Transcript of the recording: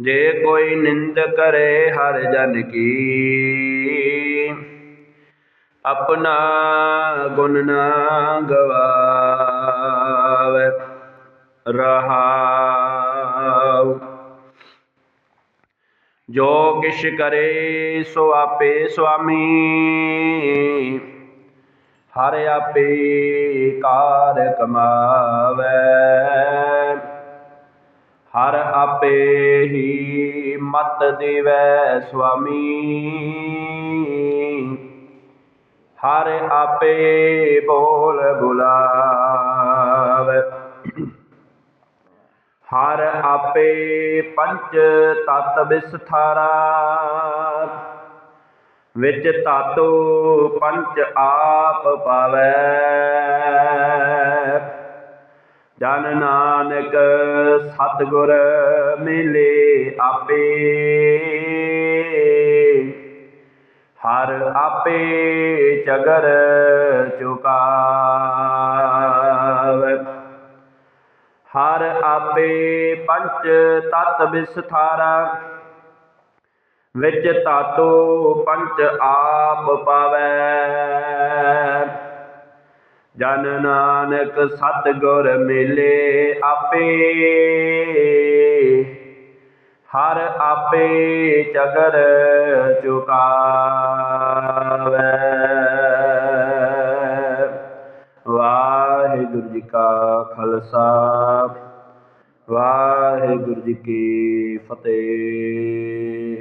ਜੇ ਕੋਈ ਨਿੰਦ ਕਰੇ ਹਰ ਜਨ ਕੀ। ਆਪਣਾ ਗੁਣ ਨਾ ਗਵਾਵੇ, ਰਹਾਉ। ਜੋ ਕਿਛ ਕਰੇ ਸੋ ਆਪੇ ਸੁਆਮੀ। ਹਰ ਆਪੇ ਕਾਰ ਕਮਾਵੇ। ਆਪੇ ਹੀ ਮਤ ਦੇਵੈ ਸੁਆਮੀ। ਹਰ ਆਪੇ ਬੋਲ ਬੁਲਾਵੇ। ਹਰ ਆਪੇ ਪੰਚ ਤਤ ਵਿਸਥਾਰਾ। ਵਿੱਚ ਤਾਤੋ ਪੰਚ ਆਪ ਪਾਵੈ। ਜਨ ਨਾਨਕ ਸਤਿਗੁਰ ਮਿਲੇ ਆਪੇ। ਹਰ ਆਪੇ ਚਗਰ ਚੁਕਾਵੇ। ਹਰ ਆਪੇ ਪੰਚ ਤਤ ਵਿਸਥਾਰਾ। ਵਿੱਚ ਤਾਤੋ ਪੰਚ ਆਪ ਪਾਵੈ। ਜਨ ਨਾਨਕ ਸਤਿਗੁਰ ਮਿਲੇ ਆਪੇ। ਹਰ ਆਪੇ ਚਗਰ ਚੁਕਾਵੇ। ਵਾਹਿਗੁਰੂ ਜੀ ਕਾ ਖਾਲਸਾ, ਵਾਹਿਗੁਰੂ ਜੀ ਕੀ ਫਤਿਹ।